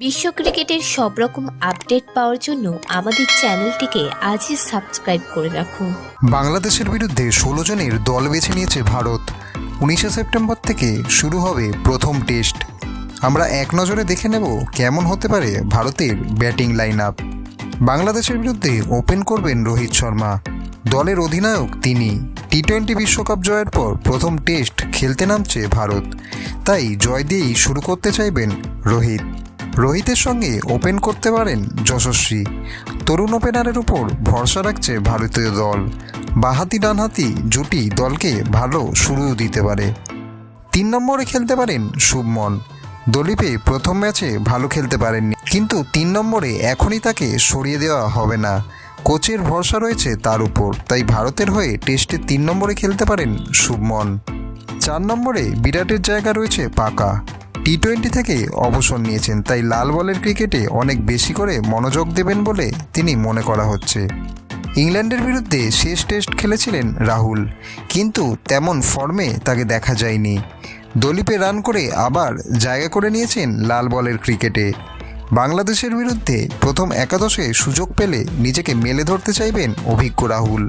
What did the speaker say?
বিশ্ব ক্রিকেটের সব রকম আপডেট পাওয়ার জন্য আমাদের চ্যানেলটিকে আজই সাবস্ক্রাইব করে রাখুন বাংলাদেশের বিরুদ্ধে ষোলো জনের দল বেছে নিয়েছে ভারত। উনিশে সেপ্টেম্বর থেকে শুরু হবে প্রথম টেস্ট। আমরা এক নজরে দেখে নেব কেমন হতে পারে ভারতের ব্যাটিং লাইন আপ বাংলাদেশের বিরুদ্ধে ওপেন করবেন রোহিত শর্মা। দলের অধিনায়ক তিনি। টি টোয়েন্টি বিশ্বকাপ জয়ের পর প্রথম টেস্ট খেলতে নামছে ভারত। তাই জয় দিয়েই শুরু করতে চাইবেন রোহিত। রোহিতের সঙ্গে ওপেন করতে পারেন যশস্বী। তরুণ ওপেনারের উপর ভরসা রাখছে ভারতীয় দল। বাহাতি ডানহাতি জুটি দলকে ভালো শুরু দিতে পারে। তিন নম্বরে খেলতে পারেন শুভমন। দলিপে প্রথম ম্যাচে ভালো খেলতে পারেননি, কিন্তু তিন নম্বরে এখনই তাকে সরিয়ে দেওয়া হবে না। কোচের ভরসা রয়েছে তার উপর, তাই ভারতের হয়ে টেস্টে তিন নম্বরে খেলতে পারেন শুভমন। চার নম্বরে বিরাটের জায়গা রয়েছে পাকা। টি টোয়েন্টি থেকে অবসর নিয়েছেন, তাই লাল বলের ক্রিকেটে অনেক বেশি করে মনোযোগ দেবেন বলে তিনি মনে করা হচ্ছে। ইংল্যান্ডের বিরুদ্ধে শেষ টেস্ট খেলেছিলেন রাহুল, কিন্তু তেমন ফর্মে তাকে দেখা যায়নি। দলিপে রান করে আবার জায়গা করে নিয়েছেন লাল বলের ক্রিকেটে। বাংলাদেশের বিরুদ্ধে প্রথম একাদশে সুযোগ পেলে নিজেকে মেলে ধরতে চাইবেন অভিজ্ঞ রাহুল।